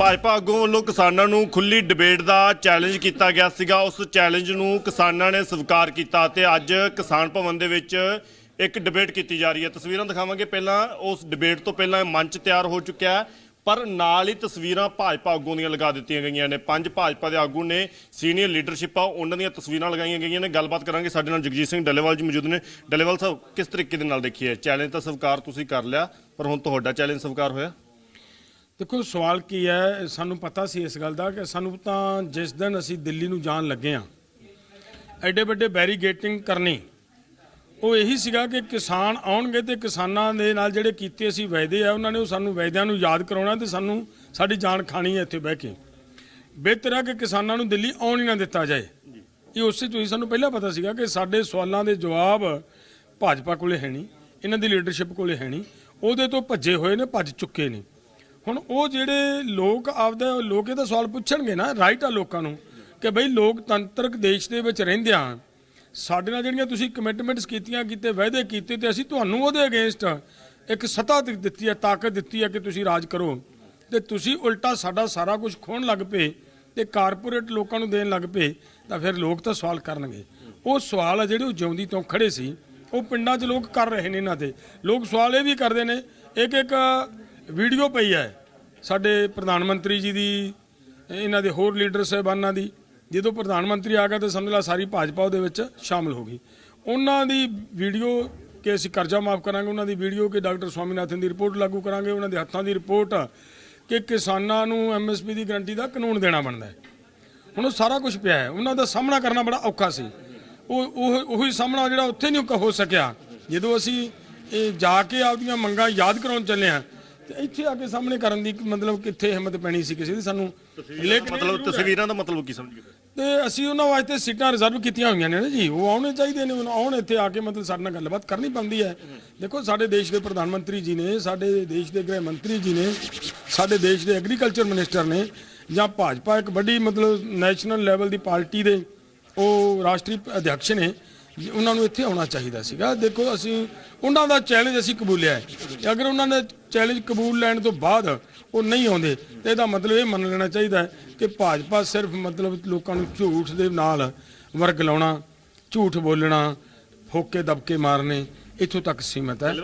ਭਾਜਪਾ ਆਗੂ ਵੱਲੋਂ ਕਿਸਾਨਾਂ ਨੂੰ ਖੁੱਲੀ ਡਿਬੇਟ ਦਾ ਚੈਲੰਜ ਕੀਤਾ ਗਿਆ ਸੀਗਾ। ਉਸ ਚੈਲੰਜ ਨੂੰ ਕਿਸਾਨਾਂ ਨੇ ਸਵੀਕਾਰ ਕੀਤਾ ਤੇ ਅੱਜ ਕਿਸਾਨ ਭਵਨ ਦੇ ਵਿੱਚ ਇੱਕ ਡਿਬੇਟ ਕੀਤੀ ਜਾ ਰਹੀ ਹੈ। ਤਸਵੀਰਾਂ ਦਿਖਾਵਾਂਗੇ ਪਹਿਲਾਂ। ਉਸ ਡਿਬੇਟ ਤੋਂ ਪਹਿਲਾਂ ਇਹ ਮੰਚ ਤਿਆਰ ਹੋ ਚੁੱਕਿਆ ਹੈ, ਪਰ ਨਾਲ ਹੀ ਤਸਵੀਰਾਂ ਭਾਜਪਾ ਆਗੂਆਂ ਦੀਆਂ ਲਗਾ ਦਿੱਤੀਆਂ ਗਈਆਂ ਨੇ। ਪੰਜ ਭਾਜਪਾ ਦੇ ਆਗੂ ਨੇ ਸੀਨੀਅਰ ਲੀਡਰਸ਼ਿਪ ਆ, ਉਹਨਾਂ ਦੀਆਂ ਤਸਵੀਰਾਂ ਲਗਾਈਆਂ ਗਈਆਂ ਨੇ। ਗੱਲਬਾਤ ਕਰਾਂਗੇ ਸਾਡੇ ਨਾਲ ਜਗਜੀਤ ਸਿੰਘ ਡੱਲੇਵਾਲ ਜੀ ਮੌਜੂਦ ਨੇ। ਡੱਲੇਵਾਲ ਸਾਹਿਬ, ਕਿਸ ਤਰੀਕੇ ਦੇ ਨਾਲ ਦੇਖੀਏ ਚੈਲੰਜ ਤਾਂ ਸਵੀਕਾਰ ਤੁਸੀਂ ਕਰ ਲਿਆ, ਪਰ ਹੁਣ ਤੁਹਾਡਾ ਚੈਲੰਜ ਸਵੀਕਾਰ ਹੋਇਆ। ਦੇਖੋ, ਸਵਾਲ ਕੀ ਹੈ? ਸਾਨੂੰ ਪਤਾ ਸੀ ਇਸ ਗੱਲ ਦਾ ਕਿ ਸਾਨੂੰ ਤਾਂ ਜਿਸ ਦਿਨ ਅਸੀਂ ਦਿੱਲੀ ਨੂੰ ਜਾਣ ਲੱਗੇ ਆ ਐਡੇ ਵੱਡੇ ਬੈਰੀਗੇਟਿੰਗ ਕਰਨੀ, ਉਹ ਇਹੀ ਸੀਗਾ ਕਿ ਕਿਸਾਨ ਆਉਣਗੇ ਤੇ ਕਿਸਾਨਾਂ ਦੇ ਨਾਲ ਜਿਹੜੇ ਕੀਤੇ ਅਸੀਂ ਵਾਅਦੇ ਆ, ਉਹਨਾਂ ਨੇ ਉਹ ਸਾਨੂੰ ਵਾਅਦਿਆਂ ਨੂੰ ਯਾਦ ਕਰਾਉਣਾ ਤੇ ਸਾਨੂੰ ਸਾਡੀ ਜਾਨ ਖਾਣੀ ਹੈ ਇੱਥੇ ਬਹਿ ਕੇ। ਬਿਹਤਰ ਹੈ ਕਿ ਕਿਸਾਨਾਂ ਨੂੰ ਦਿੱਲੀ ਆਉਣ ਹੀ ਨਾ ਦਿੱਤਾ ਜਾਏ। ਇਹ ਉਸੇ ਤੋਂ ਹੀ ਸਾਨੂੰ ਪਹਿਲਾਂ ਪਤਾ ਸੀਗਾ ਕਿ ਸਾਡੇ ਸਵਾਲਾਂ ਦੇ ਜਵਾਬ ਭਾਜਪਾ ਕੋਲੇ ਹੈ ਨਹੀਂ, ਇਹਨਾਂ ਦੀ ਲੀਡਰਸ਼ਿਪ ਕੋਲੇ ਹੈ ਨਹੀਂ, ਉਹਦੇ ਤੋਂ ਭੱਜੇ ਹੋਏ ਨੇ, ਭੱਜ ਚੁੱਕੇ ਨੇ। ਹੁਣ ਉਹ ਜਿਹੜੇ ਲੋਕ ਆਪਦਾ ਲੋਕ ਇਹ ਤਾਂ ਸਵਾਲ ਪੁੱਛਣਗੇ ਨਾ ਰਾਈਟ ਆ ਲੋਕਾਂ ਨੂੰ ਕਿ ਬਈ ਲੋਕਤੰਤਰਕ ਦੇਸ਼ ਦੇ ਵਿੱਚ ਰਹਿੰਦਿਆਂ ਸਾਡੇ ਨਾਲ ਜਿਹੜੀਆਂ ਤੁਸੀਂ ਕਮਿਟਮੈਂਟਸ ਕੀਤੀਆਂ, ਕੀਤੇ ਵਾਅਦੇ ਕੀਤੇ ਤੇ ਅਸੀਂ ਤੁਹਾਨੂੰ ਉਹਦੇ ਅਗੇਂਸਟ ਇੱਕ ਸੱਤਾ ਦਿੱਤੀ ਹੈ ਤਾਕਤ ਦਿੱਤੀ ਹੈ ਕਿ ਤੁਸੀਂ ਰਾਜ ਕਰੋ। ਤੇ ਤੁਸੀਂ ਉਲਟਾ ਸਾਡਾ ਸਾਰਾ ਕੁਝ ਖੋਣ ਲੱਗ ਪਏ ਤੇ ਕਾਰਪੋਰੇਟ ਲੋਕਾਂ ਨੂੰ ਦੇਣ ਲੱਗ ਪਏ, ਤਾਂ ਫਿਰ ਲੋਕ ਤਾਂ ਸਵਾਲ ਕਰਨਗੇ। ਉਹ ਸਵਾਲ ਆ ਜਿਹੜੇ ਉਹ ਜਿਉਂਦੀ ਤੋਂ ਖੜੇ ਸੀ, ਉਹ ਪਿੰਡਾਂ 'ਚ ਲੋਕ ਕਰ ਰਹੇ ਨੇ ਇਹਨਾਂ ਤੇ ਲੋਕ ਸਵਾਲ ਇਹ ਵੀ ਕਰਦੇ ਨੇ ਇੱਕ ਇੱਕ ਵੀਡੀਓ ਪਈ ਹੈ ਸਾਡੇ ਪ੍ਰਧਾਨ ਮੰਤਰੀ ਜੀ ਦੀ, ਇਹਨਾਂ ਦੇ ਹੋਰ ਲੀਡਰ ਸਾਹਿਬਾਨਾਂ ਦੀ, ਜਦੋਂ ਪ੍ਰਧਾਨ ਮੰਤਰੀ ਆ ਗਿਆ ਤਾਂ ਸਮਝ ਲਾ ਸਾਰੀ ਭਾਜਪਾ ਉਹਦੇ ਵਿੱਚ ਸ਼ਾਮਲ ਹੋ ਗਈ। ਉਹਨਾਂ ਦੀ ਵੀਡੀਓ ਕਿ ਅਸੀਂ ਕਰਜ਼ਾ ਮਾਫ ਕਰਾਂਗੇ, ਉਹਨਾਂ ਦੀ ਵੀਡੀਓ ਕਿ ਡਾਕਟਰ ਸਵਾਮੀਨਾਥਨ ਦੀ ਰਿਪੋਰਟ ਲਾਗੂ ਕਰਾਂਗੇ, ਉਹਨਾਂ ਦੇ ਹੱਥਾਂ ਦੀ ਰਿਪੋਰਟ ਕਿ ਕਿਸਾਨਾਂ ਨੂੰ ਐਮਐਸਪੀ ਦੀ ਗਰੰਟੀ ਦਾ ਕਾਨੂੰਨ ਦੇਣਾ ਬਣਦਾ ਹੈ। ਹੁਣ ਉਹ ਸਾਰਾ ਕੁਝ ਪਿਆ ਹੈ। ਉਹਨਾਂ ਦਾ ਸਾਹਮਣਾ ਕਰਨਾ ਬੜਾ ਔਖਾ ਸੀ। ਉਹ ਉਹ, ਉਹੀ ਸਾਹਮਣਾ ਜਿਹੜਾ ਉੱਥੇ ਨਹੀਂ ਹੋ ਸਕਿਆ। ਜਦੋਂ ਅਸੀਂ ਇਹ ਜਾ ਕੇ ਆਪਦੀਆਂ ਮੰਗਾਂ ਯਾਦ ਕਰਾਉਣ ਚੱਲੇ ਆ ਤੇ ਇੱਥੇ ਆ ਕੇ ਸਾਹਮਣੇ ਕਰਨ ਦੀ ਮਤਲਬ ਕਿੱਥੇ ਹਿੰਮਤ ਪੈਣੀ ਸੀ ਕਿਸੇ ਦੀ? ਸਾਨੂੰ ਲੇਕਿਨ ਮਤਲਬ ਤਸਵੀਰਾਂ ਦਾ ਮਤਲਬ ਕੀ ਸਮਝ ਗਏ ਤੇ ਅਸੀਂ ਉਹਨਾਂ ਵਾਸਤੇ ਸੀਟਾਂ ਰਿਜ਼ਰਵ ਕੀਤੀਆਂ ਹੋਈਆਂ ਨੇ ਨਾ ਜੀ। ਉਹ ਆਉਣੇ ਚਾਹੀਦੇ ਨੇ ਆਉਣ ਇੱਥੇ ਆ ਕੇ ਮਤਲਬ ਸਾਡੇ ਨਾਲ ਗੱਲਬਾਤ ਕਰਨੀ ਪੈਂਦੀ ਹੈ। ਦੇਖੋ ਸਾਡੇ ਦੇਸ਼ ਦੇ ਪ੍ਰਧਾਨ ਮੰਤਰੀ ਜੀ ਨੇ ਸਾਡੇ ਦੇਸ਼ ਦੇ ਗ੍ਰਹਿ ਮੰਤਰੀ ਜੀ ਨੇ ਸਾਡੇ ਦੇਸ਼ ਦੇ ਐਗਰੀਕਲਚਰ ਮਿਨਿਸਟਰ ਨੇ ਜਾਂ ਭਾਜਪਾ ਇੱਕ ਵੱਡੀ ਮਤਲਬ ਨੈਸ਼ਨਲ ਲੈਵਲ ਦੀ ਪਾਰਟੀ ਦੇ ਉਹ ਰਾਸ਼ਟਰੀ ਅਧਿਕਸ਼ ਨੇ ਉਹਨਾਂ ਨੂੰ ਇੱਥੇ ਆਉਣਾ ਚਾਹੀਦਾ ਸੀਗਾ। ਦੇਖੋ, ਅਸੀਂ ਉਹਨਾਂ ਦਾ ਚੈਲੰਜ ਅਸੀਂ ਕਬੂਲਿਆ ਹੈ। ਅਗਰ ਉਹਨਾਂ ਨੇ ਚੈਲੰਜ ਕਬੂਲ ਲੈਣ ਤੋਂ ਬਾਅਦ ਉਹ ਨਹੀਂ ਆਉਂਦੇ, ਤੇ ਇਹਦਾ ਮਤਲਬ ਇਹ ਮੰਨ ਲੈਣਾ ਚਾਹੀਦਾ ਹੈ ਕਿ ਭਾਜਪਾ ਸਿਰਫ ਮਤਲਬ ਲੋਕਾਂ ਨੂੰ ਝੂਠ ਦੇ ਨਾਲ ਵਰਗ ਲਾਉਣਾ, ਝੂਠ ਬੋਲਣਾ, ਫੋਕੇ ਦਬਕੇ ਮਾਰਨੇ, ਇੱਥੋਂ ਤੱਕ ਸੀਮਤ ਹੈ।